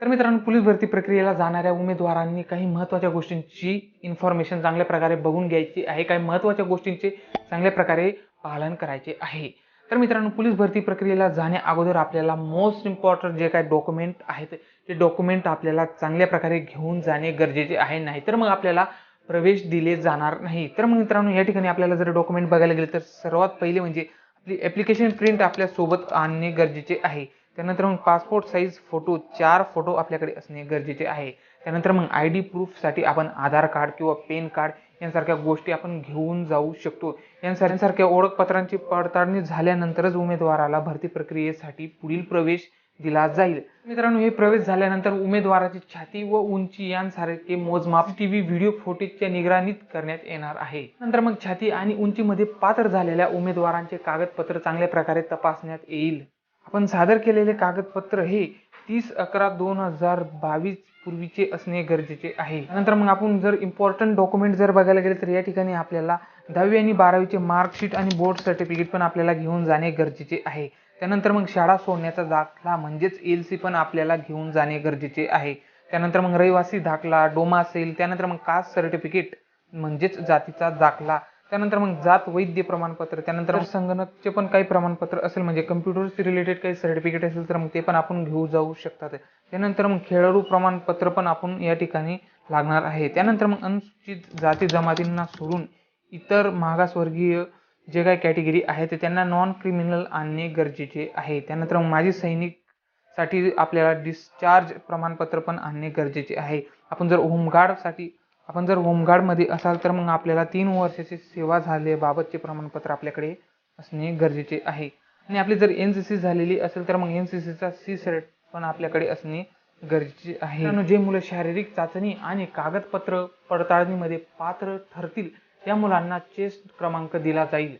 तर मित्रांनो पोलीस भरती प्रक्रियेला जाणाऱ्या उमेदवारांनी काही महत्त्वाच्या गोष्टींची इन्फॉर्मेशन चांगल्या प्रकारे बघून घ्यायची आहे. काही महत्त्वाच्या गोष्टींचे चांगल्या प्रकारे पालन करायचे आहे. तर मित्रांनो पोलीस भरती प्रक्रियेला जाण्या अगोदर आपल्याला मोस्ट इम्पॉर्टंट जे काही डॉक्युमेंट आहेत ते डॉक्युमेंट आपल्याला चांगल्या प्रकारे घेऊन जाणे गरजेचे आहे. नाही तर मग आपल्याला प्रवेश दिले जाणार नाही. तर मग मित्रांनो या ठिकाणी आपल्याला जर डॉक्युमेंट बघायला गेले तर सर्वात पहिले म्हणजे आपली ॲप्लिकेशन प्रिंट आपल्यासोबत आणणे गरजेचे आहे. त्यानंतर मग पासपोर्ट साईज फोटो चार फोटो आपल्याकडे असणे गरजेचे आहे. त्यानंतर मग आय डी प्रूफसाठी आपण आधार कार्ड किंवा पेन कार्ड यांसारख्या गोष्टी आपण घेऊन जाऊ शकतो. यांसारख्या ओळखपत्रांची पडताळणी झाल्यानंतरच उमेदवाराला भरती प्रक्रियेसाठी पुढील प्रवेश दिला जाईल. मित्रांनो हे प्रवेश झाल्यानंतर उमेदवाराची छाती व उंची यांसारखे मोजमाप टीव्ही व्हिडिओ फुटेजच्या निगराणीत करण्यात येणार आहे. नंतर मग छाती आणि उंचीमध्ये पात्र झालेल्या उमेदवारांचे कागदपत्र चांगल्या प्रकारे तपासण्यात येईल. आपण सादर केलेले कागदपत्र हे तीस अकरा दोन हजार बावीस पूर्वीचे असणे गरजेचे आहे. नंतर मग आपण जर इम्पॉर्टंट डॉक्युमेंट जर बघायला गेले तर या ठिकाणी आपल्याला दहावी आणि बारावीचे मार्कशीट आणि बोर्ड सर्टिफिकेट पण आपल्याला घेऊन जाणे गरजेचे आहे. त्यानंतर मग शाळा सोडण्याचा दाखला म्हणजेच एल सी पण आपल्याला घेऊन जाणे गरजेचे आहे. त्यानंतर मग रहिवासी दाखला डोमा असेल त्यानंतर मग कास्ट सर्टिफिकेट म्हणजेच जातीचा दाखला त्यानंतर मग जात वैद्य प्रमाणपत्र त्यानंतर संगणकचे पण काही प्रमाणपत्र असेल म्हणजे कम्प्युटरशी रिलेटेड काही सर्टिफिकेट असेल तर मग ते पण आपण घेऊ जाऊ शकतात. त्यानंतर मग खेळाडू प्रमाणपत्र पण आपण या ठिकाणी लागणार आहे. त्यानंतर मग अनुसूचित जाती जमातींना सोडून इतर मागासवर्गीय जे काही कॅटेगरी आहे ते त्यांना नॉन क्रिमिनल आणणे गरजेचे आहे. त्यानंतर मग माजी सैनिकसाठी आपल्याला डिस्चार्ज प्रमाणपत्र पण आणणे गरजेचे आहे. आपण जर होमगार्डसाठी आपण जर होमगार्डमध्ये असाल तर मग आपल्याला तीन वर्षाची सेवा झाल्याबाबतचे प्रमाणपत्र आपल्याकडे असणे गरजेचे आहे. आणि आपली जर एन सी सी झालेली असेल तर मग एन सी सीचा सी सर्ट पण आपल्याकडे असणे गरजेचे आहे. जे मुलं शारीरिक चाचणी आणि कागदपत्र पडताळणीमध्ये पात्र ठरतील त्या मुलांना चेस क्रमांक दिला जाईल.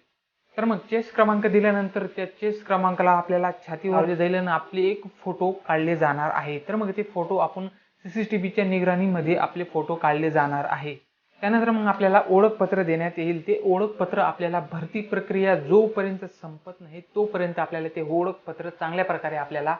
तर मग चेस क्रमांक दिल्यानंतर त्या चेस क्रमांकाला आपल्याला छाती लावले जाईल आणि आपले एक फोटो काढले जाणार आहे. तर मग ते फोटो आपण सी सी टी व्हीच्या निगराणीमध्ये आपले फोटो काढले जाणार आहे. त्यानंतर मग आपल्याला ओळखपत्र देण्यात येईल. ते ओळखपत्र आपल्याला भरती प्रक्रिया जोपर्यंत संपत नाही तोपर्यंत आपल्याला ते ओळखपत्र चांगल्या प्रकारे आपल्याला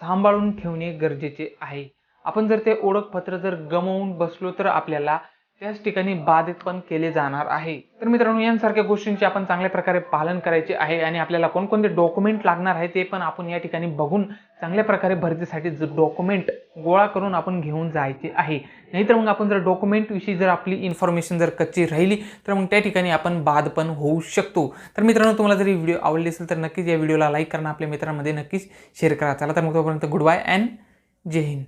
सांभाळून ठेवणे गरजेचे आहे. आपण जर ते ओळखपत्र जर गमावून बसलो तर आपल्याला त्याच ठिकाणी बाधित पण केले जाणार आहे. तर मित्रांनो यांसारख्या गोष्टींचे आपण चांगल्या प्रकारे पालन करायचे आहे आणि आपल्याला कोणकोणते डॉक्युमेंट लागणार आहे ते पण आपण या ठिकाणी बघून चांगल्या प्रकारे भरतीसाठी डॉक्युमेंट गोळा करून आपण घेऊन जायचे आहे. नाहीतर मग आपण जर डॉक्युमेंटविषयी जर आपली इन्फॉर्मेशन जर कच्ची राहिली तर मग त्या ठिकाणी आपण बाद पण होऊ शकतो. तर मित्रांनो तुम्हाला जर व्हिडिओ आवडली असेल तर नक्कीच या व्हिडिओला लाईक करणं आपल्या मित्रांमध्ये नक्कीच शेअर करा. चला तर मग तोपर्यंत गुड बाय अँड जय हिंद.